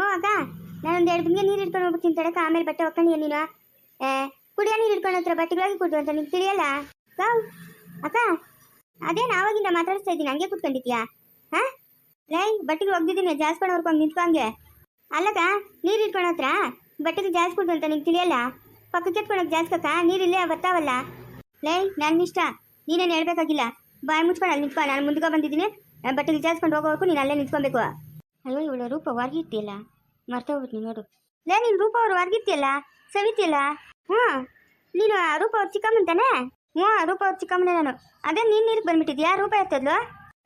ಹ್ಞೂ ಅಕ್ಕ. ನಾನೊಂದು ಎರಡು ಬಿಂಗೆ ನೀರು ಹಿಡ್ಕೊಂಡು ಹೋಗ್ಬಿಡ್ತೀನಿ ತಡಕ. ಆಮೇಲೆ ಬಟ್ಟೆ ಒಕ್ಕಣಿ ನೀನು ಕುಡಿಯೋ ನೀರು ಹಿಡ್ಕೊಂಡು ಹತ್ರ ಬಟ್ಟೆಗಳಾಗಿ ಕುಡ್ದು ಅಂತ. ನಿಂಗೆ ತಿಳಿಯಲ್ಲ? ಕಾವ್ ಅಕ್ಕ, ಅದೇನು ಆವಾಗಿಂದ ಮಾತಾಡಿಸ್ತಾ ಇದ್ದೀನಿ? ಹಂಗೆ ಕೂತ್ಕೊಂಡಿದ್ಯಾ ಹಾ? ಲೈ ಬಟ್ಟೆಗೆ ಒಗ್ದಿದ್ದೀನಿ. ಜಾಸ್ಕೊಂಡು ಹೊರ್ಕೊಂಡು ನಿಂತ್ಕೊಂಗೆ ಅಲ್ಲಕ್ಕ, ನೀರು ಹಿಡ್ಕೊಂಡು ಹತ್ರ ಬಟ್ಟೆಗೆ ಜಾಸ್ತಿ ಕುಡ್ದು ಅಂತ ನಿಂಗೆ ತಿಳಿಯಲ್ಲ? ಪಕ್ಕಕ್ಕೆ ಎತ್ಕೊಳಕ್ ಜಾಸ್ಕಕ್ಕ ನೀರಿಲ್ಲೇ ಬರ್ತಾವಲ್ಲ? ಲೈ ನನ್ನ ಇಷ್ಟ. ನೀನೇನು ಹೇಳ್ಬೇಕಾಗಿಲ್ಲ. ಬಾಯಿ ಮುಚ್ಕೊಂಡು ಅಲ್ಲಿ ನಿಂತ್ಕೊ. ನಾನು ಮುಂದ್ಗೆ ಬಂದಿದ್ದೀನಿ. ಬಟ್ಟೆಗೆ ಜಾಸ್ಕೊಂಡು ಹೋಗೋವರೆಗೂ ನೀನು ಅಲ್ಲೇ ನಿಂತ್ಕೊಬೇಕು. ಅಯ್ಯೋ, ಇವಳು ರೂಪ ಹೊರ್ಗಿರ್ತಿಯಲ್ಲ ಹೋಗ್ತೀನಿ ನೋಡು. ಲೇ, ನೀನು ರೂಪ ಅವ್ರು ವರ್ಗಿತ್ತಿಲ್ಲ ಸವಿತಿಯಲ್ಲ? ಹ್ಞೂ. ನೀನು ರೂಪ ಅವ್ರು ಚಿಕ್ಕಮ್ಮನ್ ತಾನೆ? ಹ್ಞೂ ರೂಪ ಅವ್ರ ಚಿಕ್ಕಮ್ಮನೇ ನಾನು. ಅದೇ ನೀನು ನೀರಿಗೆ ಬಂದ್ಬಿಟ್ಟಿದ್ಯಾ? ರೂಪ ಎತ್ತದ್ಲು?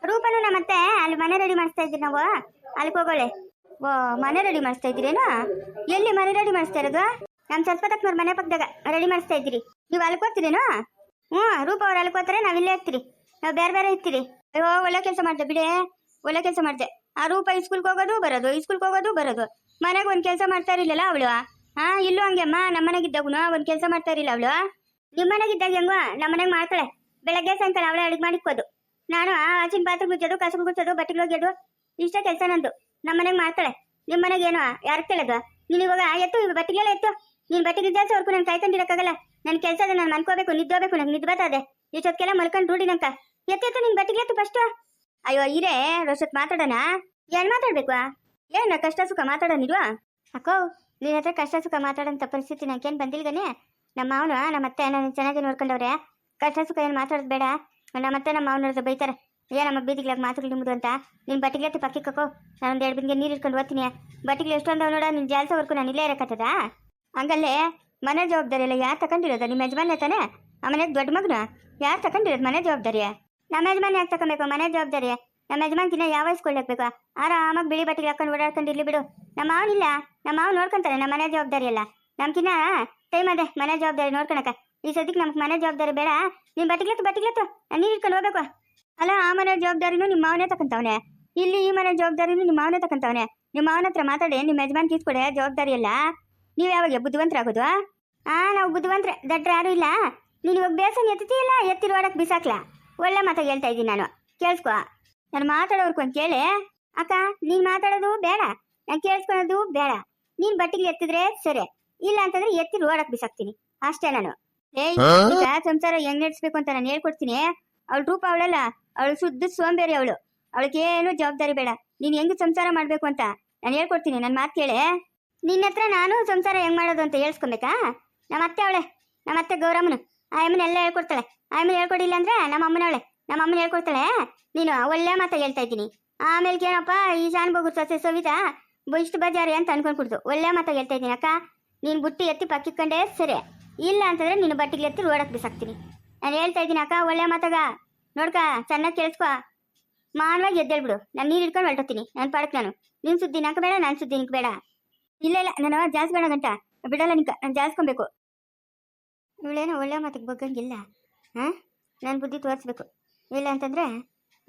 ರೂಪನು ನಮ್ಮ ಮತ್ತೆ ಅಲ್ಲಿ ಮನೆ ರೆಡಿ ಮಾಡಿಸ್ತಾ ಇದ್ದೀವಿ ನಾವು? ಅಲ್ಲಿಗೆ ಹೋಗೋಳೆ. ಓ, ಮನೆ ರೆಡಿ ಮಾಡಿಸ್ತಾ ಇದ್ದೀರೇನು? ಎಲ್ಲಿ ಮನೆ ರೆಡಿ ಮಾಡಿಸ್ತಾ ಇರೋದು? ನಮ್ಮ ಸರಸ್ವತಕ್ಕನವ್ರ ಮನೆ ಪಕ್ಕದಾಗ ರೆಡಿ ಮಾಡಿಸ್ತಾ ಇದ್ದೀರಿ. ನೀವು ಅಲ್ಲಿ ಹೋಗ್ತೀರೇನು? ಹ್ಞೂ, ರೂಪ ಅವ್ರು ಅಲ್ಲಿ ಹೋಗ್ತಾರೆ, ನಾವು ಇಲ್ಲೇ ಇರ್ತೀರಿ. ನಾವು ಬೇರೆ ಬೇರೆ ಇರ್ತೀರಿ. ಅಯ್ಯೋ, ಒಳ್ಳೆ ಕೆಲಸ ಮಾಡಿದೆ, ಬಿಡೇ. ಒಳ್ಳೆ ಕೆಲಸ ಮಾಡ್ದೆ. ಆ ರೂಪ ಇಸ್ಕೂಲ್ಗೆ ಹೋಗೋದು, ಬರೋದು ಇಸ್ಕೂಲ್ಗೆ ಹೋಗೋದು, ಬರೋದು. ಮನೆಗೆ ಒಂದು ಕೆಲಸ ಮಾಡ್ತಾ ಇರಲಿಲ್ಲ ಅವಳು. ಹಾ ಇಲ್ಲೂ ಹಂಗೆ ಅಮ್ಮ ನಮ್ಮ ಮನೆಗಿದ್ದಾಗೂ ಒಂದು ಕೆಲಸ ಮಾಡ್ತಾ ಇರಲಿಲ್ಲ ಅವಳು. ನಿಮ್ಮ ಮನೆಗಿದ್ದಾಗ ಹೆಂಗೋ ನಮ್ಮ ಮನೆಗೆ ಮಾಡ್ತಾಳೆ. ಬೆಳಗ್ಗೆ ಸಾಯಂಕಾಲ ಅವಳೆ ಮಾಡಿ ಮಾಡಿಕ್ಕೋದು ನಾನು ಆಚಿನ ಪಾತ್ರೆ ಗುಚ್ಚೋದು ಕಸ ಗುಚ್ಚೋದು ಬಟ್ಟೆಗೆ ಒಗೆಯೋದು ಇಷ್ಟ ಕೆಲಸ ನಂದು. ನಮ್ಮ ಮನೆಗೆ ಮಾಡ್ತಾಳೆ. ನಿಮ್ಮ ಮನೆಗೆ ಏನೋ ಯಾರು ಕೇಳೋದು? ನೀನು ಇವಾಗ ಎತ್ತು ಬಟ್ಟೆಗೆಲ್ಲ ಎತ್ತು. ನೀನು ಬಟ್ಟೆಗೆ ನನ್ನ ನಾನು ಕಾಯ್ಕೊಂಡಿರಕ್ಕಾಗಲ್ಲ ನನ್ನ ಕೆಲಸ ಅದ ನಾನು ಮನ್ಕೋಬೇಕು ನಿದ್ದೋಬೇಕು, ನಂಗೆ ನಿದ್ದು ಬರ್ತದೆ ಇಷ್ಟೊತ್ತಿಗೆಲ್ಲ ಮಲ್ಕೊಂಡು ರೂಢಿ ನಂಕ ನಿನ್ನ ಬಟ್ಟೆಗೆ ಎತ್ತು ಫಸ್ಟ್ ಅಯ್ಯೋ, ಇರೇ, ರೋಷತ್ ಮಾತಾಡೋಣ ಏನ್ ಮಾತಾಡ್ಬೇಕು? ಏನ ಕಷ್ಟ ಸುಖ ಮಾತಾಡೋನಿಲ್ವಾ? ಅಕ್ಕೋ ನಿನ್ನ ಹತ್ರ ಕಷ್ಟ ಸುಖ ಮಾತಾಡೋಂಥ ಪರಿಸ್ಥಿತಿ ನಂಗೇನು ಬಂದಿಲ್ಗನೆ? ನಮ್ಮ ಮಾವನು, ನಮ್ಮ ಅತ್ತೆ ನನ್ನ ಚೆನ್ನಾಗಿ ನೋಡ್ಕೊಂಡವ್ರೆ. ಕಷ್ಟ ಸುಖ ಏನು ಮಾತಾಡೋದು ಬೇಡ. ನಮ್ಮ ಅತ್ತೆ ನಮ್ಮ ಮಾವನ ಹತ್ರ ಬೈತಾರೆ. ಏ, ನಮ್ಮ ಬೀದಿಗ್ಲಾಗ ಮಾತುಗಳು ನಿಮ್ಮದು ಅಂತ. ನಿನ್ ಬಟ್ಟಿಗೆ ಪಕ್ಕಿ ಕಕ್ಕೋ ನಾನೊಂದು ಎರಡು ಬಿಂದಿಗೆ ನೀರು ಇಟ್ಕೊಂಡು ಓದ್ತೀನಿ. ಬಟ್ಟಿಗೆ ಎಷ್ಟೊಂದವ್ ನೋಡ, ನಿನ್ ಜಾಲ್ಸೋವರೆಗೂ ನಾನು ಇಲ್ಲೇ ಇರಕತ್ತದ ಹಂಗಲ್ಲೇ, ಮನೆ ಜವಾಬ್ದಾರಿ ಎಲ್ಲ ಯಾರು ತಕೊಂಡಿರೋದ ನಿಮ್ಮ ಯಜಮಾನ ತಾನೆ? ಆ ಮನೆಗೆ ದೊಡ್ಡ ಮಗನ? ಯಾರು ತಗೊಂಡಿರೋದು ಮನೆ ಜವಾಬ್ದಾರಿ ನಮ್ಮ ಯಜಮಾನ ಯಾಕೆ ತಗೊಬೇಕು ಮನೆ ಜವಾಬ್ದಾರಿ ನಮ್ಮ ಯಜಮಾನ್ಕಿನ್ನ ಯಾವ ವಯಸ್ಕೊಳ್ಳಬೇಕು ಆರಾಮಾಗಿ ಬಿಳಿ ಬಟ್ಟೆಗೆ ಹಾಕೊಂಡು ಓಡಾಡ್ಕೊಂಡು ಇರ್ಲಿ ಬಿಡು. ನಮ್ಮ ಮಾವನಿಲ್ಲ ನಮ್ಮ ಮಾವ ನೋಡ್ಕೊಂತಾರೆ ನಮ್ಮ ಮನೆ ಜವಾಬ್ದಾರಿ ಅಲ್ಲ ನಮ್ಕಿನ್ನ, ಟೈಮ್ ಅದೇ, ಮನೆ ಜವಾಬ್ದಾರಿ ನೋಡ್ಕೊಳಕ ಈ ಸದ್ಯಕ್ಕೆ ನಮ್ಗೆ ಮನೆ ಜವಾಬ್ದಾರಿ ಬೇಡ. ನೀನು ಬಟ್ಟಿಗ್ಲತ್ತು ಬಟ್ಟಿಗ್ಲತ್ತು ನೀರು ಇಟ್ಕೊಂಡು ಹೋಗ್ಬೇಕು. ಅಲ್ಲ, ಆ ಮನೆ ಜವಾಬ್ದಾರಿನೂ ನಿಮ್ಮ ಮಾವನೇ ತಕೊಂತವನೆ ಇಲ್ಲಿ ಈ ಮನೆ ಜವಾಬ್ದಾರಿನೂ ನಿಮ್ಮ ಮಾವನೇ ತಕೊಂತವನೆ ನಿಮ್ಮ ಅವನ ಹತ್ರ ಮಾತಾಡಿ, ನಿಮ್ಮ ಯಜಮಾನ್ ಕಿಸ್ಕೊಡೆ ಜವಾಬ್ದಾರಿ ಅಲ್ಲ ನೀವು ಯಾವಾಗ, ಬುದ್ಧಿವಂತರಾಗೋದು? ಆ, ನಾವು ಬುದ್ಧಿವಂತರ. ದಡ್ರ ಯಾರು ಇಲ್ಲ. ನೀನು ಇವಾಗ ಬೇಸನ್ ಎತ್ತೀಯಲ್ಲ ಎತ್ತಿರುವಾಡಕ್ಕೆ ಬಿಸಾಕ್ಲಾ? ಒಳ್ಳೆ ಮಾತು ಹೇಳ್ತಾ ಇದ್ದೀನಿ ನಾನು. ಕೇಳಿಸ್ಕೊ. ನಾನು ಮಾತಾಡೋರ್ಕು ಅಂತ ಕೇಳಿ ಅಕ್ಕ ನೀನ್ ಮಾತಾಡೋದು ಬೇಡ. ನಾನು ಕೇಳಿಸ್ಕೊಳೋದು ಬೇಡ. ನೀನ್ ಬಟ್ಟಿಗೆ ಎತ್ತಿದ್ರೆ ಸರಿ. ಇಲ್ಲ ಅಂತಂದ್ರೆ ಎತ್ತಿ ರೋಡಕ್ ಬಿಸಾಕ್ತೀನಿ. ಅಷ್ಟೇ ನಾನು. ಏಯ್ ಈಗ ಸಂಸಾರ ಹೆಂಗ್ ನಡೆಸ್ಬೇಕು ಅಂತ ನಾನು ಹೇಳ್ಕೊಡ್ತೀನಿ. ಅವಳು ರೂಪ ಅವಳಲ್ಲ. ಅವಳು ಶುದ್ಧ ಸೋಂಬೇರಿ ಅವಳು. ಅವಳಿಗೇನು ಜವಾಬ್ದಾರಿ ಬೇಡ. ನೀನ್ ಹೆಂಗ್ ಸಂಸಾರ ಮಾಡ್ಬೇಕು ಅಂತ ನಾನು ಹೇಳ್ಕೊಡ್ತೀನಿ. ನನ್ನ ಮಾತು ಕೇಳೆ. ನಿನ್ನ ಹತ್ರ ನಾನು ಸಂಸಾರ ಹೆಂಗ್ ಮಾಡೋದು ಅಂತ ಹೇಳ್ಸ್ಕೊಬೇಕಾ? ನಮ್ಮ ಅತ್ತೆ ಅವಳೆ. ನಮ್ಮ ಅತ್ತೆ ಗೌರಮ್ಮನು. ಆ ಅಮ್ಮನ ಎಲ್ಲ ಹೇಳ್ಕೊಡ್ತಾಳೆ. ಆ ಅಮ್ಮನ ಹೇಳ್ಕೊಡಿಲ್ಲ ಅಂದ್ರೆ ನಮ್ಮ ಅಮ್ಮನವಳೆ ನಮ್ಮ ಅಮ್ಮನ ಹೇಳ್ಕೊಡ್ತಾಳೆ, ನೀನು ಒಳ್ಳೆ ಮಾತಾಗಿ ಹೇಳ್ತಾ ಇದ್ದೀನಿ. ಆಮೇಲೆ ಏನಪ್ಪ ಈ ಜಾನ್ ಬೋಗು ಸೊಸೆ ಸವಿತಾ ಇಷ್ಟು ಬಜಾರಿ ಅಂತ ಅನ್ಕೊಂಡ್ಬಿಡ್ತು ಒಳ್ಳೆ ಮಾತಾಗಿ ಹೇಳ್ತಾ ಇದ್ದೀನಿ ಅಕ್ಕ. ನೀನು ಬುಟ್ಟಿ ಎತ್ತಿ ಪಕ್ಕಿಕೊಂಡೇ ಸರಿ. ಇಲ್ಲ ಅಂತಂದ್ರೆ ನೀನು ಬಟ್ಟಿಗೆ ಎತ್ತಿ ರೋಡಕ್ಕೆ ಬಿಸಾಕ್ತೀನಿ. ನಾನು ಹೇಳ್ತಾ ಇದ್ದೀನಿ ಅಕ್ಕ, ಒಳ್ಳೆ ಮಾತಾಗ. ನೋಡ್ಕ, ಚೆನ್ನಾಗಿ ಕೇಳಿಸ್ಕೊ. ಮಾನವಾಗಿ ಎದ್ದೇಳ್ಬಿಡು. ನಾನು ನೀರು ಹಿಡ್ಕೊಂಡು ಹೊರಟೋತೀನಿ ನಾನು ಪಾಡಕ್ ನಾನು. ನಿನ್ ಸುದ್ದಿ ನಾಕ ಬೇಡ, ನಾನು ಸುದ್ದಿ ನಿಂಗೆ ಬೇಡ. ಇಲ್ಲ ಇಲ್ಲ, ನಾನು ಜಾಸ್ತಿ ಬೇಡ ಗಂಟ. ಬಿಡಲ್ಲ ನಿಂಕ ನಾನು ಜಾಸ್ಕೊಬೇಕು ಇವಳೇನೋ ಒಳ್ಳೆ ಮಾತಿಗೆ ಬಗ್ಗಂಗಿಲ್ಲ. ಹಾಂ ನಾನು ಬುದ್ಧಿ ತೋರಿಸ್ಬೇಕು. ಇಲ್ಲ ಅಂತಂದ್ರೆ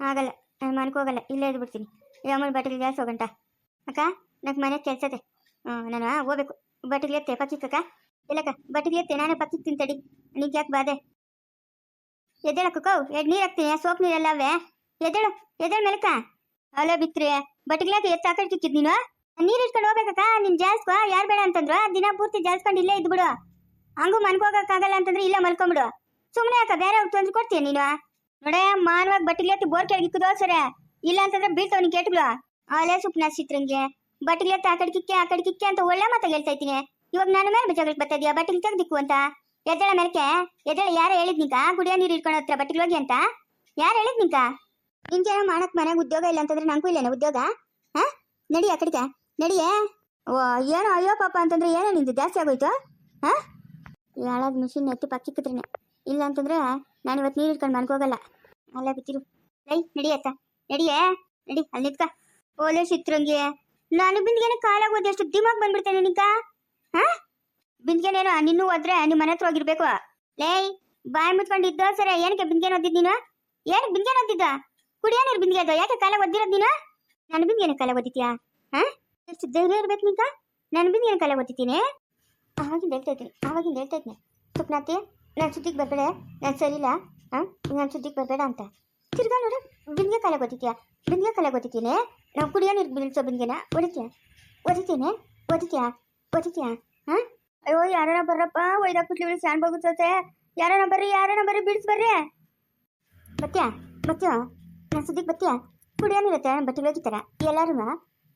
ಆಗಲ್ಲ, ನಾನು ಮನೆಗೆ ಹೋಗಲ್ಲ, ಇಲ್ಲೇ ಇದ್ದು ಬಿಡ್ತೀನಿ ಯಾಮೂಲ್ ಬಟ್ಟೆಗೆ ಜಾಸ್ತಿ ಹೋಗಂಟ. ಅಕ್ಕ, ನಂಗೆ ಮನೆ ಕೆಲ್ಸದೆ ಹ್ಞೂ ನಾನು ಹೋಗ್ಬೇಕು. ಬಟ್ಟೆಗೆ ಎತ್ತೆ ಪಕ್ಕಿಕ್ಕಕ್ಕ ಇಲ್ಲಕ್ಕ ಬಟ್ಟೆಗೆ ಎತ್ತೆ, ನಾನೇ ಪಕ್ಕಿಗೆ ತಿಂತಡಿ. ನಿಂಗೆ ಯಾಕೆ ಬಾದೆ ಎದ್ದೇಳಕ್ಕೋ ಎಡ್ ನೀರು ಹಾಕ್ತೀನಿ ಸೋಪ್ ನೀರೆಲ್ಲ ಅವೇ. ಎದ್ದೇಳು ಎದ್ದೇಳು ಮೇಲಕ್ಕ. ಅಲ್ಲ ಬಿತ್ರಿ ಬಟ್ಟೆಗ್ಲಾಕ ಎತ್ತ ಹಾಕಿ ಸಿಕ್ಕಿದ್ ನೀನು? ನೀರು ಇಟ್ಕೊಂಡು ಹೋಗ್ಬೇಕಕ್ಕ ನಿನ್ ಜಾಸ್ಕೊ, ಯಾರು ಬೇಡ ಅಂತಂದ್ರು. ದಿನ ಪೂರ್ತಿ ಜಾಸ್ಕೊಂಡು ಇಲ್ಲೇ ಇದ್ಬಿಡು. ಬಿಡು ಹಂಗೂ ಮನ್ಕೋಗಕ್ಕಾಗಲ್ಲ ಅಂತಂದ್ರೆ ಇಲ್ಲ ಮಲ್ಕೊಂಬಿಡು. ಸುಮ್ಮನೆ ಯಾಕ ಬೇರೆ ತಂದು ಕೊಡ್ತೀಯ ನೀನು? ನೋಡೆ, ಮಾನವಾಗಿ ಬಟ್ಟಿಗ್ಲತ್ತಿ ಬೋರ್ ಕೆಳಗಿಕ್ಕದೋ ಸರಿ. ಇಲ್ಲ ಅಂತಂದ್ರೆ ಬೀಳ್ತಾವ ನೀ ಕೇಟ್ಗಳು ಅಲೆ ಸುಪ್ನ ಚಿತ್ರಂಗೆ ಬಟ್ಟಿಗ್ಲತ್ತ ಆ ಕಡೆ ಕಿಕ್ಕೆ, ಆ ಅಂತ ಒಳ್ಳೆ ಮಾತಾಗ ಹೇಳ್ತಾ ಇದ್ದೀನಿ. ಇವಾಗ ನಾನು ಮೇಲೆ ಬಜಾಗ್ಲಿಕ್ಕೆ ಬರ್ತಾ ಇದೀಯ ಬಟ್ಟೆಗೆ ತೆಗ್ದಿಕ್ಕು ಅಂತ? ಎದ್ದೇಳ ಮೇಲಕ್ಕೆ? ಎದ್ದೇಳ, ಯಾರು ಹೇಳಿದ್ ನಿಂಕ ಗುಡಿಯ ನೀರು ಇಟ್ಕೊಂಡು ಹತ್ರ ಬಟ್ಟಿಗೆ ಹೋಗಿ ಅಂತ? ಯಾರು ಹೇಳಿದ್ ನಿಂಕ ನಿಂಗೇನೋ ಮಾಡಕ್ ಮನೆಗೆ ಉದ್ಯೋಗ ಇಲ್ಲ ಅಂತಂದ್ರೆ ನಂಗೂ ಇಲ್ಲೇನ ಉದ್ಯೋಗ? ಹಾ? ನಡಿ ಆ ಕಡೆಗೆ. ನಡಿಯೇ? ಓ, ಏನೋ ಅಯ್ಯೋ ಪಾಪ ಅಂತಂದ್ರೆ ಏನೋ ನಿಂದು? ಜಾಸ್ತಿ ಆಗೋಯ್ತು? ಹಾ? ಯಾಳಾದ ಮಿಷಿನ್ ಎತ್ತಿ ಪಕ್ಕಿಕ್ಕಿದ್ರೇನೆ. ಇಲ್ಲ ಅಂತಂದ್ರೆ ನಾನು ಇವತ್ತು ನೀರು ಇಟ್ಕೊಂಡು ಮನ್ಕೋಗಲ್ಲ ಅಲ್ಲ ಬಿತ್ತಿರು ಲೈ ನಡಿಯತ್ತ ನಡಿಯೇ? ನಡಿ ಅಲ್ಲಿ ನಿತ್ಕ. ಓಲೆ ಚಿತ್ರಂಗಿ. ನಾನು ಬಿಂದಿಗೆನೆ ಕಾಲಾಗೋದು ಎಷ್ಟು ದಿಮಾಗ್ ಬಂದ್ಬಿಡ್ತೇನೆ ನಿಂಕ ಹಾ? ಬಿಂದಿಗೆನೇನೋ, ನಿನ್ನೂ ಹೋದ್ರೆ ನಿಮ್ಮ ಮನೆ ಹತ್ರ ಹೋಗಿರ್ಬೇಕು. ಲೇಯ್ ಬಾಯಿ ಮುಚ್ಕೊಂಡು ಇದ್ದೋ ಸರಿ, ಏನಕ್ಕೆ ಬಿಂದಿಗೆ ಓದಿದ್ ನೀನು? ಏನಕ್ಕೆ ಬಿಂದಿಗೆ ಓದಿದ್ದ ಕುಡಿಯೋ ಬಿಂದಿಗೆ ಅದು, ಯಾಕೆ ಕಾಲ ಓದಿರೋದು ನೀನು? ನಾನು ಬಿಂದಿಗೆನ ಕಾಲ ಓದಿದ್ಯಾ ಹಾ? ಎಷ್ಟು ಧೈರ್ಯ ಇರ್ಬೇಕು ನಿಂಕ ನಾನು ಬಿಂದಿಗೆನ ಕಾಲ ಓದಿದ್ದೀನಿ ಆವಾಗಿಂದ ಹೇಳ್ತಾ ಇದ್ದೀನಿ, ಆವಾಗಿಂದ ಹೇಳ್ತಾ ಇದ್ದೀನಿ. ಸುಪ್ನಾತಿ ನಾನು ಸುದ್ದಿಗೆ ಬರಬೇಡ, ನಾನು ಸರಿಯಿಲ್ಲ ಹಾಂ ನಾನು ಸುದ್ದಿಗೆ ಬರಬೇಡ ಅಂತ. ತಿರ್ಗಾ ನೋಡು, ಬಿಂದಿಗೆ ಕಾಲ ಗೊತ್ತಿದ್ಯಾ ಬಿಂದಿಗೆ ಕಾಲ ಗೊತ್ತಿದ್ದೀನಿ ನಾವು ಕುಡಿಯೋ ನೀರು ಬೀಳ್ಸೋ ಬಿಂದಿಗೆನ? ಹೊಡಿತೀಯ ಒದಿತೀನಿ ಓದಿತ್ಯಾ ಓದಿತ್ಯಾ ಹಾ ಅಯ್ಯೋ, ಯಾರನ ಬರ್ರಪ್ಪ ಒಯ್ದಾಕ್ಬಿಟ್ಲಿ ಬಿಡಿ ಶಾನ್ ಬಗ್ಗೆ ಯಾರನ ಬರ್ರಿ ಯಾರನ ಬರ್ರಿ ಬಿಡಿಸ್ ಬರ್ರಿ. ಬತ್ತ್ಯಾ? ಬತ್ತ್ಯೋ? ನಾನು ಸುದ್ದಿಗೆ ಬತ್ತ್ಯಾ? ಕುಡಿಯೋ ನೀರತ್ತೆ ಬಟ್ಟೆ ಹೋಗಿತ್ತಾರ ಎಲ್ಲರೂ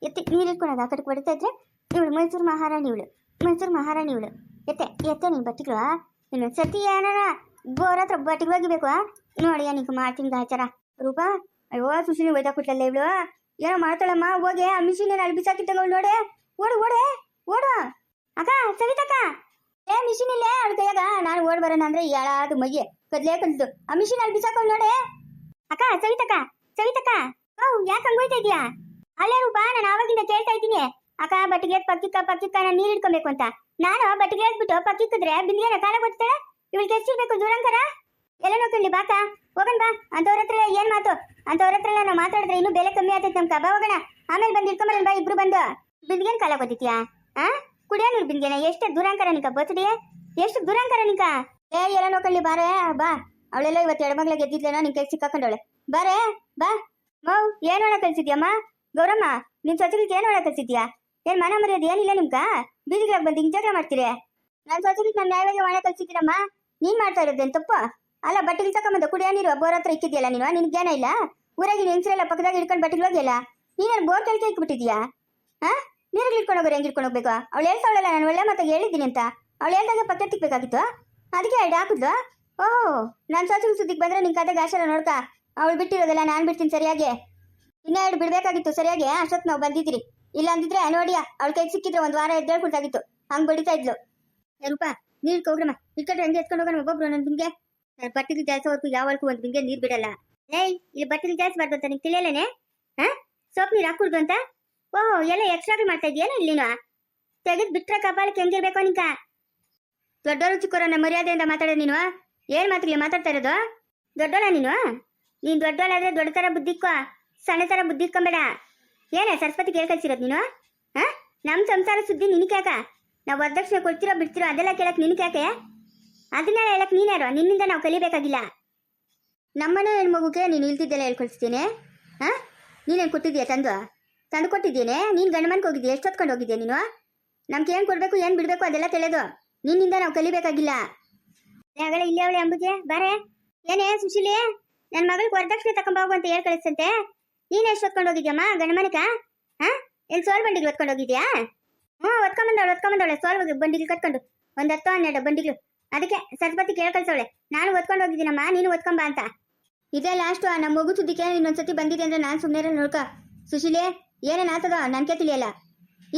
ಎತ್ತಿ, ನೀರು ಇಟ್ಕೊಳೋದು ಆ ಕಡೆಗೆ ಹೊಡಿತಾ ಇದ್ರೆ ಇವಳು ಮೈಸೂರು ಮಹಾರಾಣಿ ಇವಳು, ಮೈಸೂರು ಮಹಾರಾಣಿ ಇವಳು. ಎತ್ತೆ ಎತ್ತೆ ನೀನು ಬಟ್ಟೆಗಳು ಇನ್ನೊಂದು ಸತಿ ಏನಾರ ಬೋರ್ ಹತ್ರ ಬಟ್ಟೆಗೆ ಹೋಗಿಬೇಕು ನೋಡಿ ನಿಂಗೆ ಮಾಡ್ತೀನಿ ಗಾಚಾರ ರೂಪಾ, ಅಯ್ಯೋ ಸುಶೀಲಿ ಒಯ್ದಾಕ್ಬಿಟ್ಲಲ್ಲ ಇವಳು? ಏನೋ ಮಾಡ್ತಾಳಮ್ಮ, ಹೋಗಿ, ಆ ಮಿಷಿನ್ ಅಲ್ಲಿ ಬಿಸಾಕಿಟ್ಟಂಗ ನೋಡೆ. ಓಡು, ಓಡೆ ಓಡು. ಅಕ್ಕ ಸವಿತಕ್ಕ ಏ ಮಿಷಿನ್ ಇಲ್ಲೇ, ಅವ್ಳ ಕೈಯಾಗ. ನಾನು ಓಡ್ ಬರೋಣ ಅಂದ್ರೆ ಯಾಳಾದು ಮೈಗೆ ಕದ್ಲೇ ಕಲ್ತು ಆ ಮಿಷಿನ್ ಅಲ್ಲಿ ಬಿಸಾಕೊಂಡು ನೋಡೆ ಅಕ್ಕ ಸವಿತಕ್ಕ ಸವಿತಕ್ಕ ಓ, ಯಾಕೆ ಹಂಗೋಯ್ತಾ ಇದೀಯಾ? ಅಲ್ಲೇ ರೂಪಾ, ನಾನು ಆವಾಗಿಂದ ಕೇಳ್ತಾ ಇದ್ದೀನಿ. ಅಕ್ಕ, ಬಟ್ಟಿಗೆ ಪಕ್ಕಿಕ್ಕ ಪಕ್ಕಿಕ್ಕ, ನಾನು ನೀರು ಇಟ್ಕೊಬೇಕು ಅಂತ. ನಾನು ಬಟ್ಟಿಗೆ ಬಿಟ್ಟು ಪಕ್ಕಿಕ್ಕಿದ್ರೆ ಬಿಂದಿಗೆನ ಕಾಲ ಗೊತ್ತಾಳೆ ಇವಳಿಗೆ ಎಷ್ಟಿರ್ಬೇಕು ದೂರಂಕರ ಎಲ್ಲ ನೋಡ್ಕೊಳ್ಳಿ ಬಾಕ, ಹೋಗಣ ಬಾ. ಅಂತವ್ರ ಹತ್ರ ಏನ್ ಮಾತು? ಅಂತವ್ರ ಹತ್ರ ನಾವು ಮಾತಾಡಿದ್ರೆ ಇನ್ನೂ ಬೆಲೆ ಕಮ್ಮಿ ಆಗ್ತೈತೆ ನಮ್ಕ. ಬಾ, ಹೋಗಣ. ಆಮೇಲೆ ಬಂದು ಇಟ್ಕೊಂಬರಣ ಬಾ, ಇಬ್ರು ಬಂದು. ಬಿಂದಿಗೆನ್ ಕಾಲ ಗೊತ್ತಿತ್ಯಾ ಆ? ಕುಡಿಯೋ ನೀರು ಬಿಂದಿಗೆನ ಎಷ್ಟು ದೂರಾಂಕರ ನಿಕ ಬರ್ತದೆ ಎಷ್ಟು ದೂರಾಂಕರ ನಿಕ ಏ, ಎಲ್ಲ ನೋಡ್ಕೊಳ್ಳಿ ಬಾರೇ, ಬಾ. ಅವಳೆಲ್ಲ ಇವತ್ತು ಎಡಮಗ್ಲ ಗೆದ್ದಿದ್ಲೇನೋ ನಿನ್ ಕೈ ಸಿಕ್ಕಾಕೊಂಡವಳೆ ಬಾರೆ, ಬಾ. ಮೌ, ಏನ್ ಒಳ ಕಲ್ಸಿದ್ಯಮ್ಮ ಗೌರಮ್ಮ, ನಿನ್ ಸೊಸೆಗಳಿಗೆ ಏನ್ ಒಳ ಕಲ್ಸಿದ್ಯಾ ಏನ್ ಮನ ಮರ್ಯಾದೆ ಏನಿಲ್ಲ ನಿಮ್ಗ ಬೀದಿಗ್ಲಾಗ ಬಂದು ಹಿಂಗೆ ಜಗಳ ಮಾಡ್ತೀರಿ? ನಾನು ಸೊಸೆಗೆ ನಾನು ನ್ಯಾಯವಾಗಿ ಒಣ ಕಳಿಸಿದ್ದೀರಮ್ಮ ನೀನು ಮಾಡ್ತಾ ಇರೋದೇನ್ ತಪ್ಪು? ಅಲ್ಲ ಬಟ್ಟೆಗೆ ತಗೊಂಬಂದು ಕುಡಿಯೋ ನೀರು ಬೋರ್ ಹತ್ರ ಇಕ್ಕಿದ್ಯಲ್ಲ ನೀನು? ನಿನ್ಗೆ ಜ್ಞಾನ ಇಲ್ಲ? ಊರಾಗಿ ಹೆಂಗಸರೆಲ್ಲ ಪಕ್ಕದಾಗ ಇಟ್ಕೊಂಡು ಬಟ್ಟೆಗೆ ಹೋಗಿಲ್ಲ ನೀನೇನು ಬೋರ್ ಕೆಳಗೆ ಇಕ್ಬಿಟ್ಟಿದ್ಯಾ? ಹಾ? ನೀರಿಗೆ ಇಟ್ಕೊಂಡು ಹೋಗೋರು ಹೆಂಗೆ ಇಟ್ಕೊಂಡು ಹೋಗ್ಬೇಕು? ಅವಳು ಹೇಳ್ತಾವಳಲ್ಲ, ನಾನು ಒಳ್ಳೆ ಮಾತಾಗಿ ಹೇಳಿದ್ದೀನಿ ಅಂತ. ಅವಳು ಹೇಳ್ದಾಗ ಪಕ್ಕ ತಿಕ್ಬೇಕಾಗಿತ್ತು? ಅದಕ್ಕೆ ಎರಡು ಹಾಕಿದ್ಲು? ಓಹೋ, ನಾನು ಸೊಸೆಗೆ ಸುದ್ದಿಗೆ ಬಂದ್ರೆ ನಿನ್ ಕತೆ ಗಾಶರ ನೋಡ್ತಾ ಅವಳು ಬಿಟ್ಟಿರೋದಲ್ಲ ನಾನು ಬಿಡ್ತೀನಿ ಸರಿಯಾಗಿ. ಇನ್ನೂ ಎರಡು ಬಿಡ್ಬೇಕಾಗಿತ್ತು ಸರಿಯಾಗಿ? ಅಷ್ಟೊತ್ತು ನಾವು ಬಂದಿದ್ರಿ ಇಲ್ಲ ಅಂದಿದ್ರೆ ಅವಳ ಕೈಗೆ ಸಿಕ್ಕಿದ್ರೆ ಒಂದು ವಾರ ಎದ್ದೇಳ್ಕೊಡ್ತಾಗಿತ್ತು ಹಂಗ್ ಬಡಿತಾ ಇದ್ಲು. ಏ ನೀರ್ ಹೋಗ್ರಮ್ಮ ಇಟ್ಕೊಂಡ್ರೆ ಹಂಗೆ ಎತ್ಕೊಂಡು ಹೋಗೋಣ ಒಬ್ಬೊಬ್ರು ನನ್ನ ಬಿಂಗೆ ನಾನು ಜಾಸ್ತಿವರೆಗೂ ಬಿಂಗೆ ನೀರು ಬಿಡಲ್ಲ. ಏಯ್, ಇಲ್ಲಿ ಬಟ್ಟೆಗೆ ಜಾಸ್ತಿ ಬಾರ್ದು ಅಂತ ನಿಂಗೆ ಹಾ? ಸೋಪ್ ನೀರು ಹಾಕುಡ್ದು ಅಂತ? ಓಹೋ, ಎಲ್ಲ ಎಕ್ಸ್ಟ್ರಾ ಮಾಡ್ತಾ ಇದೆಯಲ್ಲ ಇಲ್ಲಿನ? ತೆಗೆದು ಬಿಟ್ರೆ ಕಪಾಲಕ್ಕೆ ಹೆಂಗಿರ್ಬೇಕು ನಿಂಕ? ದೊಡ್ಡವರು ಚಿಕ್ಕವರನ್ನ ಮರ್ಯಾದೆಯಿಂದ ಮಾತಾಡೋ ನೀನು? ಏನ್ ಮಾತಿಗೆ ಮಾತಾಡ್ತಾ ಇರೋದು? ದೊಡ್ಡೋಳ ನೀನು? ನೀನ್ ದೊಡ್ಡೋಳಾದ್ರೆ ದೊಡ್ಡ ತರ ಬುದ್ಧಿಕ್ಕೋ ಸಣ್ಣ ತರ ಬುದ್ಧಿ ಇಕ್ಕೊಂಬೇಡ ಏನೇ ಸರಸ್ವತಿ ಕೇಳ್ಕಳ್ಸಿರೋದು ನೀನು? ಹಾ? ನಮ್ಮ ಸಂಸಾರ ಸುದ್ದಿ ನಿನಕ್ಯಾಕ ನಾವು ವರದಕ್ಷಿಣೆ ಕೊಡ್ತಿರೋ ಬಿಡ್ತಿರೋ ಅದೆಲ್ಲ ಕೇಳಕ್ ನಿನಕ್ಯಾಕೆ ಅದನ್ನೆಲ್ಲ ಹೇಳಕ್ ನೀನ್ಯಾರು ನಿನ್ನಿಂದ ನಾವು ಕಲಿಬೇಕಾಗಿಲ್ಲ. ನಮ್ಮನೆ ಹೆಣ್ಮಗುಗೆ ನೀನು ಇಲ್ತಿದ್ದೆಲ್ಲ ಹೇಳ್ಕೊಳ್ಸ್ತೀನಿ ಹಾ? ನೀನೇನು ಕೊಟ್ಟಿದ್ಯಾ ತಂದು? ತಂದು ಕೊಟ್ಟಿದ್ದೀನಿ ನೀನು ಗಂಡಮನ್ಗೆ ಹೋಗಿದ್ಯಾ ಎಷ್ಟೊತ್ಕೊಂಡು ಹೋಗಿದ್ಯಾ ನೀನು? ನಮ್ಗೆ ಏನು ಕೊಡಬೇಕು, ಏನು ಬಿಡಬೇಕು ಅದೆಲ್ಲ ತಿಳಿದು. ನಿನ್ನಿಂದ ನಾವು ಕಲಿಬೇಕಾಗಿಲ್ಲ. ಯಾಗಳ ಇಲ್ಲೇ ಅವಳೆ ಅಂಬುಜೆ ಬಾರೆ? ಏನೇ ಸುಶೀಲಿ? ನನ್ನ ಮಗಳಿಗೆ ವರದಕ್ಷಿಣೆ ತಗೊಂಬೋಗು ಅಂತ ಹೇಳಿ ನೀನು ಎಷ್ಟು ಹೊತ್ಕೊಂಡು ಹೋಗಿದ್ಯಮ್ಮ? ಗಣಮನಕ ಹಾ? ಎಲ್ಲಿ ಸೋಲ್ ಬಂಡಿಗೆ ಹೊತ್ಕೊಂಡು ಹೋಗಿದ್ಯಾ? ಹ್ಞೂ ಹೊತ್ಕೊಂಬಂದವಳು ಹೊತ್ಕೊಂಬಂದವಳೆ ಸೋಲ್ ಬಂಡಿಗೆ ಕಟ್ಕೊಂಡು. ಒಂದು ಹತ್ತು ಹನ್ನೆರಡು ಬಂಡಿಗಳು ಅದಕ್ಕೆ ಸರಸ್ವತಿ ಕೇಳಿ ಕಳ್ಸವಳೆ. ನಾನು ಹೊತ್ಕೊಂಡು ಹೋಗಿದ್ದೀನಮ್ಮ, ನೀನು ಹೊತ್ಕೊಂಬಾ ಅಂತ. ಇದೇ ಲಾಸ್ಟು ನಮ್ಮ ಮಗು ಸುದ್ದಿಗೆ ಇನ್ನೊಂದ್ಸತಿ ಬಂದಿದೆ ಅಂದ್ರೆ ನಾನು ಸುಮ್ಮನೆ ನೋಡ್ಕ. ಸುಶೀಲೆ, ಏನೇನು ಆತದ ನನ್ಗೆ ತಿಳಿಯಲ್ಲ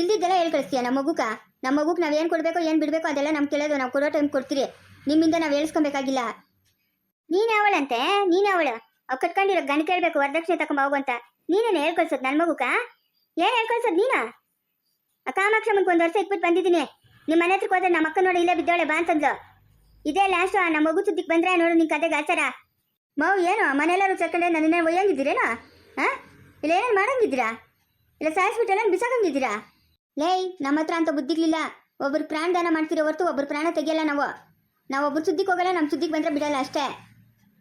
ಇಲ್ದಿದ್ದೆಲ್ಲ ಹೇಳಿ ಕಳಿಸ್ತೀಯ ನಮ್ಮ ಮಗುಕ ನಮ್ಮ ಮಗುಕ್ ನಾವ್ ಏನ್ ಕೊಡ್ಬೇಕು, ಏನ್ ಬಿಡಬೇಕು ಅದೆಲ್ಲ ನಮ್ ಕೇಳೋದು. ನಾವು ಕೊಡೋ ಟೈಮ್ ಕೊಡ್ತೀರಿ. ನಿಮ್ಮಿಂದ ನಾವ್ ಹೇಳ್ಸ್ಕೊಬೇಕಾಗಿಲ್ಲ. ನೀನ್ ಅವಳಂತೆ ನೀನ್ ಅವಳು ಅವ್ ಕಟ್ಕೊಂಡಿರೋ ಗಣ ಕೇಳ್ಬೇಕು, ವರದಕ್ಷಿಣೆ ತಕೊಂಬ ಅಂತ. ನೀನೇನು ಹೇಳ್ಕೊಳ್ಸೋದ್ ನನ್ ಮಗುಕ ಏನ್ ಹೇಳ್ಕೊಳ್ಸೋದ್ ನೀನ? ಕಾಮಾಕ್ಷಮ್ಮನ್ಗೆ ಒಂದ್ ವರ್ಷ ಇಟ್ಬಿಟ್ಟು ಬಂದಿದ್ದೀನಿ. ನಿಮ್ಮ ಮನೆ ಹತ್ರಕ್ಕೆ ಹೋದ್ರೆ ನಮ್ಮ ಅಕ್ಕ ನೋಡಿ, ಇಲ್ಲೇ ಬಿದ್ದೋಳೆ ಬಾ ಅಂತಂದ್ಲು. ಇದೇ ಲಾಸ್ಟ್ ನಮ್ಮ ಮಗು ಸುದ್ದಿಗೆ ಬಂದ್ರೆ ನೋಡು ನಿನ್ ಕತೆಗೆ ಆಚಾರ. ಮೌ, ಏನು? ಮನೆಯೆಲ್ಲರೂ ಚಕ್ಕಂಡೆ ನನ್ನನ್ನ ಒಯ್ಯಂಗಿದ್ದೀರೇನೋ? ಹಾ ಇಲ್ಲ ಏನೇನು ಮಾಡಂಗಿದ್ದೀರಾ? ಇಲ್ಲ ಸಾಯಿಸ್ಬಿಟ್ಟೆಲ್ಲ ಬಿಸಾಕಂಗಿದ್ದೀರಾ? ಲೇಯ್ ನಮ್ಮ ಹತ್ರ ಅಂತ ಬುದ್ಧಿಗ್ಲಿಲ್ಲ. ಒಬ್ರು ಪ್ರಾಣ ದಾನ ಮಾಡ್ತಿರೋ ಹೊರತು ಒಬ್ರು ಪ್ರಾಣ ತೆಗಿಯಲ್ಲ ನಾವು. ನಾವು ಒಬ್ರು ಸುದ್ದಿಗೆ ಹೋಗಲ್ಲ ನಮ್ಮ ಸುದ್ದಿಗೆ ಬಂದ್ರೆ ಬಿಡಲ್ಲ ಅಷ್ಟೇ.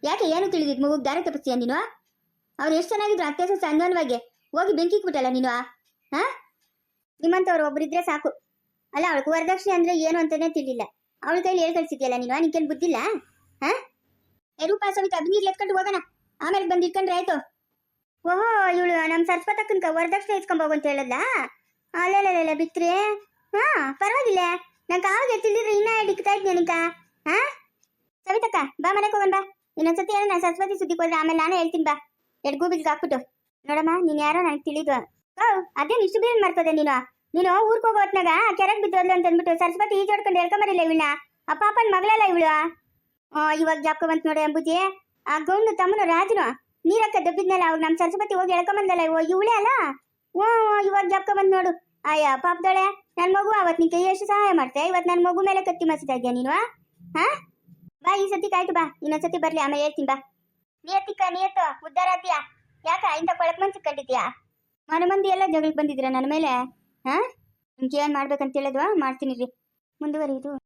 ಯಾಕೆ ಏನು ತಿಳಿದಿದ್ ಮಗುಗೆ ದಾರಿ ತಪ್ಪಿಸ್ತೀಯ ನೀನು? ಅವ್ರು ಎಷ್ಟು ಚೆನ್ನಾಗಿದ್ರು ಅತ್ಯಾಸ ಸಂಧಾನವಾಗಿ ಹೋಗಿ ಬೆಂಕಿ ಇಕ್ಬಿಟ್ಟಲ್ಲ ನೀನು? ಹಾ? ನಿಮ್ಮಂತವ್ರು ಒಬ್ಬರಿದ್ರೆ ಸಾಕು. ಅಲ್ಲ ಅವಳಿಗೆ ವರದಕ್ಷಿಣೆ ಅಂದ್ರೆ ಏನು ಅಂತಾನೆ ತಿಳಿಲ್ಲ ಅವಳ ಕೈಲಿ ಹೇಳಿ ಕಳ್ಸಿದ್ಯಲ್ಲ ನೀನು? ನಿನ್ಕೇನು ಬುದ್ಧಿಲ್ಲ? ಹಾ? ಏ, ರೂಪಾ ಎತ್ಕೊಂಡು ಹೋಗೋಣ. ಆಮೇಲೆ ಬಂದು ಇಟ್ಕೊಂಡ್ರೆ ಆಯ್ತು. ಓಹೋ, ಇವಳು ನಮ್ಮ ಸರಸ್ವತಕ್ಕನ್ಕ ವರದಕ್ಷಿಣೆ ಇಸ್ಕೊಂಡ್ ಹೋಗು ಅಂತ ಹೇಳಲ್ಲ ಅಲ್ಲ ಬಿತ್ರಿ ಹಾ, ಪರವಾಗಿಲ್ಲ. ನಂಗೆ ಆವಾಗ ತಿಳಿದ್ರೆ ಇನ್ನ ಹಿಡಿಕ್ತಾ ಇದ್ದೆ ನಿನಕ ಹಾ? ಸವಿತಕ್ಕ, ಬಾ ಮನೆಗೆ ಹೋಗೋಣ ಬಾ. ಇನ್ನೊಂದ್ಸತಿ ಏನೋ ನಾನು ಸರಸ್ವತಿ ಸುದ್ದಿ ಹೋದ್ರೆ ಆಮೇಲೆ ನಾನೇ ಹೇಳ್ತೀನಿ ಬಾ. ಎರಡು ಗೂಬಿಲ್ಗೆ ಹಾಕ್ಬಿಟ್ಟು. ನೋಡಮ್ಮ, ನೀನ್ ಯಾರೋ ನನಗೆ ತಿಳಿದು. ಓ ಅದೇ ಇಷ್ಟು ಬೇರೆ ಮಾಡ್ತದೆ ನೀನು? ನೀನು ಊರ್ಗೆ ಹೋಗೋ ಹೊತ್ನಾಗ ಕೆರೆಗೆ ಬಿದ್ದೋದ್ಲು ಅಂತ ಅಂದ್ಬಿಟ್ಟು ಸರಸ್ವತಿ ಈಜಾಡ್ಕೊಂಡು ಹೇಳ್ಕೊಂಬರಿಲ್ಲ ಇವಳನ್ನ? ಅಪ್ಪ ಪಾಪನ ಮಗಳಲ್ಲ ಇವಳು? ಇವಾಗ ಜಾಪ್ಕೊ ಬಂತು ನೋಡಿ ಅಂಬುಜಿ ಆ ಗೌಂಡು ತಮ್ಮನು ರಾಜನು. ನೀರಕ್ಕ ದಬ್ಬಿದ್ನಲ್ಲ, ಅವ್ರು ನಮ್ಮ ಸರಸ್ವತಿ ಹೋಗಿ ಹೇಳ್ಕೊಂಬಂದಲ್ಲ ಓ ಇವಳೇ ಅಲ್ಲ? ಓ, ಇವಾಗ ಜಾಪ್ಕೊ ಬಂದ್ ನೋಡು. ಅಯ್ಯ, ಪಾಪದಳೆ, ನನ್ ಮಗು ಅವತ್ ನಿಂಗೆ ಎಷ್ಟು ಸಹಾಯ ಮಾಡ್ತೆ. ಇವತ್ ನನ್ ಮಗು ಮೇಲೆ ಕತ್ತಿ ಮಸಿತಾ ಇದೆಯಾ ನೀನು ಹಾ ಬಾ ಈ ಸತಿ ಕಾಯ್ತು ಬಾ ಇನ್ನೊಂದ್ಸತಿ ಬರ್ಲಿ, ಆಮೇಲೆ ಹೇಳ್ತೀನಿ ಬಾ. ನೀತಿಕ ನಿಯತ್ತು, ಉದ್ದಾರ ಆದ್ಯಾ? ಯಾಕ ಇಂಥ ಕೊಳಕ್ ಮನ್ಸಿ ಕಂಡಿದ್ಯಾ? ಮನೆ ಮಂದಿ ಎಲ್ಲ ಜಗಳಕ್ಕೆ ಬಂದಿದ್ರ ನನ್ನ ಮೇಲೆ, ಹಾ? ನಿಮ್ಗೆ ಏನ್ ಮಾಡ್ಬೇಕಂತ ಹೇಳಿದ್ವಾ? ಮಾಡ್ತೀನಿ ರೀ ಮುಂದುವರಿಯುದು.